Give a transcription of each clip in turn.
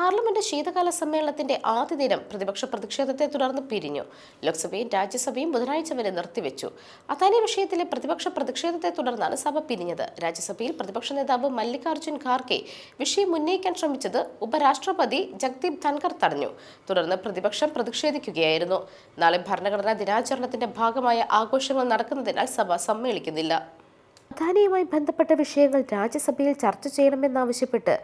Parliament ശീതകാല സമ്മേളനത്തിന്റെ ആദ്യ ദിനം പ്രതിപക്ഷ പ്രതിഷേധത്തെ തുടർന്ന് പിരിഞ്ഞു. ലോക്സഭയും രാജ്യസഭയും ബുധനാഴ്ച വരെ നിർത്തിവെച്ചു. അദാനി വിഷയത്തിലെ പ്രതിപക്ഷ പ്രതിഷേധത്തെ തുടർന്നാണ് സഭ പിരിഞ്ഞത്. രാജ്യസഭയിൽ പ്രതിപക്ഷ നേതാവ് മല്ലികാർജുൻ ഖാർഗെ വിഷയം ഉന്നയിക്കാൻ ശ്രമിച്ചത് ഉപരാഷ്ട്രപതി ജഗ്ദീപ് ധൻകർ തടഞ്ഞു. തുടർന്ന് പ്രതിപക്ഷം പ്രതിഷേധിക്കുകയായിരുന്നു. നാളെ ഭരണഘടനാ ദിനാചരണത്തിന്റെ ഭാഗമായ ആഘോഷങ്ങൾ നടക്കുന്നതിനാൽ സഭ സമ്മേളിക്കുന്നില്ല. അദാനിയുമായി ബന്ധപ്പെട്ട വിഷയങ്ങൾ രാജ്യസഭയിൽ ചർച്ച ചെയ്യണമെന്നാവശ്യപ്പെട്ട്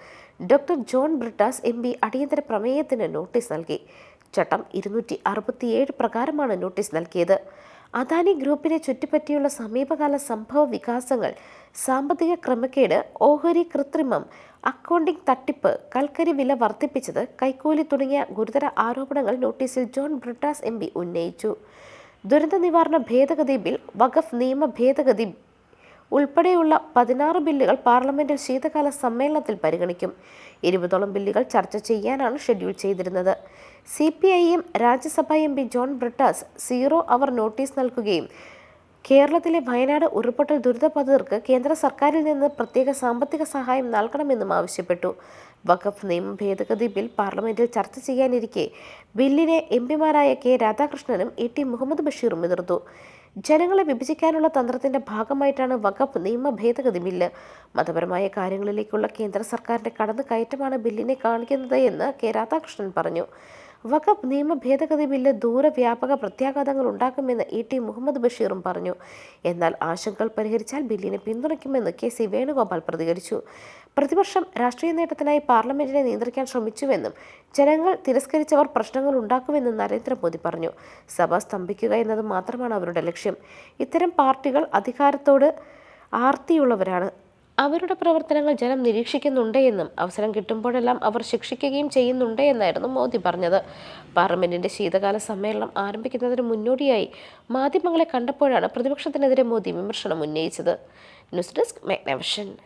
doctor John Brittas M P അടിയന്തര പ്രമേയത്തിന് നോട്ടീസ് നൽകി. ചട്ടം ഇരുന്നൂറ്റി അറുപത്തിയേഴ് പ്രകാരമാണ് നോട്ടീസ് നൽകിയത്. അദാനി ഗ്രൂപ്പിനെ ചുറ്റിപ്പറ്റിയുള്ള സമീപകാല സംഭവ വികാസങ്ങൾ സാമ്പത്തിക ക്രമക്കേട് ഓഹരി കൃത്രിമം അക്കൗണ്ടിംഗ് തട്ടിപ്പ് കൽക്കരി വില വർദ്ധിപ്പിച്ചത് കൈക്കൂലി തുടങ്ങിയ ഗുരുതര ആരോപണങ്ങൾ നോട്ടീസിൽ ജോൺ ബ്രിട്ടാസ് എം ഉന്നയിച്ചു. ദുരന്ത നിവാരണ ഭേദഗതി ബിൽ വഖഫ് നിയമ ഭേദഗതി ഉൾപ്പെടെയുള്ള പതിനാറ് ബില്ലുകൾ പാർലമെന്റിൽ ശീതകാല സമ്മേളനത്തിൽ പരിഗണിക്കും. ഇരുപതോളം ബില്ലുകൾ ചർച്ച ചെയ്യാനാണ് ഷെഡ്യൂൾ ചെയ്തിരുന്നത്. C P I M Rajya Sabha M P John Brittas zero hour notice നൽകുകയും കേരളത്തിലെ വയനാട് ഉരുൾപൊട്ടൽ ദുരിതബാധിതർക്ക് കേന്ദ്ര സർക്കാരിൽ നിന്ന് പ്രത്യേക സാമ്പത്തിക സഹായം നൽകണമെന്നും ആവശ്യപ്പെട്ടു. വഖഫ് നിയമ ഭേദഗതി ബിൽ പാർലമെന്റിൽ ചർച്ച ചെയ്യാനിരിക്കെ ബില്ലിനെ എം പിമാരായ കെ രാധാകൃഷ്ണനും എ ടി മുഹമ്മദ് ബഷീറും എതിർത്തു. ജനങ്ങളെ വിഭജിക്കാനുള്ള തന്ത്രത്തിന്റെ ഭാഗമായിട്ടാണ് വഖഫ് നിയമ ഭേദഗതി ബില്ല് മതപരമായ കാര്യങ്ങളിലേക്കുള്ള കേന്ദ്ര സർക്കാരിന്റെ കടന്നുകയറ്റമാണ് ബില്ലിനെ കാണിക്കുന്നത് എന്ന് കെ രാധാകൃഷ്ണൻ പറഞ്ഞു. വഖഫ് നിയമ ഭേദഗതി ബില്ല് ദൂരവ്യാപക പ്രത്യാഘാതങ്ങൾ ഉണ്ടാക്കുമെന്ന് ഇ ടി മുഹമ്മദ് ബഷീറും പറഞ്ഞു. എന്നാൽ ആശങ്കകൾ പരിഹരിച്ചാൽ ബില്ലിനെ പിന്തുണയ്ക്കുമെന്ന് കെ സി വേണുഗോപാൽ പ്രതികരിച്ചു. പ്രതിപക്ഷം രാഷ്ട്രീയ നേട്ടത്തിനായി പാർലമെന്റിനെ നിയന്ത്രിക്കാൻ ശ്രമിച്ചുവെന്നും ജനങ്ങൾ തിരസ്കരിച്ചവർ പ്രശ്നങ്ങൾ ഉണ്ടാക്കുമെന്നും നരേന്ദ്രമോദി പറഞ്ഞു. സഭ സ്തംഭിക്കുക എന്നത് മാത്രമാണ് അവരുടെ ലക്ഷ്യം. ഇത്തരം പാർട്ടികൾ അധികാരത്തോട് ആർത്തിയുള്ളവരാണ്. അവരുടെ പ്രവർത്തനങ്ങൾ ജനം നിരീക്ഷിക്കുന്നുണ്ട് എന്നും അവസരം കിട്ടുമ്പോഴെല്ലാം അവർ ശിക്ഷിക്കുകയും ചെയ്യുന്നുണ്ട് എന്നായിരുന്നു മോദി പറഞ്ഞത്. പാർലമെന്റിന്റെ ശീതകാല സമ്മേളനം ആരംഭിക്കുന്നതിന് മുന്നോടിയായി മാധ്യമങ്ങളെ കണ്ടപ്പോഴാണ് പ്രതിപക്ഷത്തിനെതിരെ മോദി വിമർശനം ഉന്നയിച്ചത്. News desk Magnavision.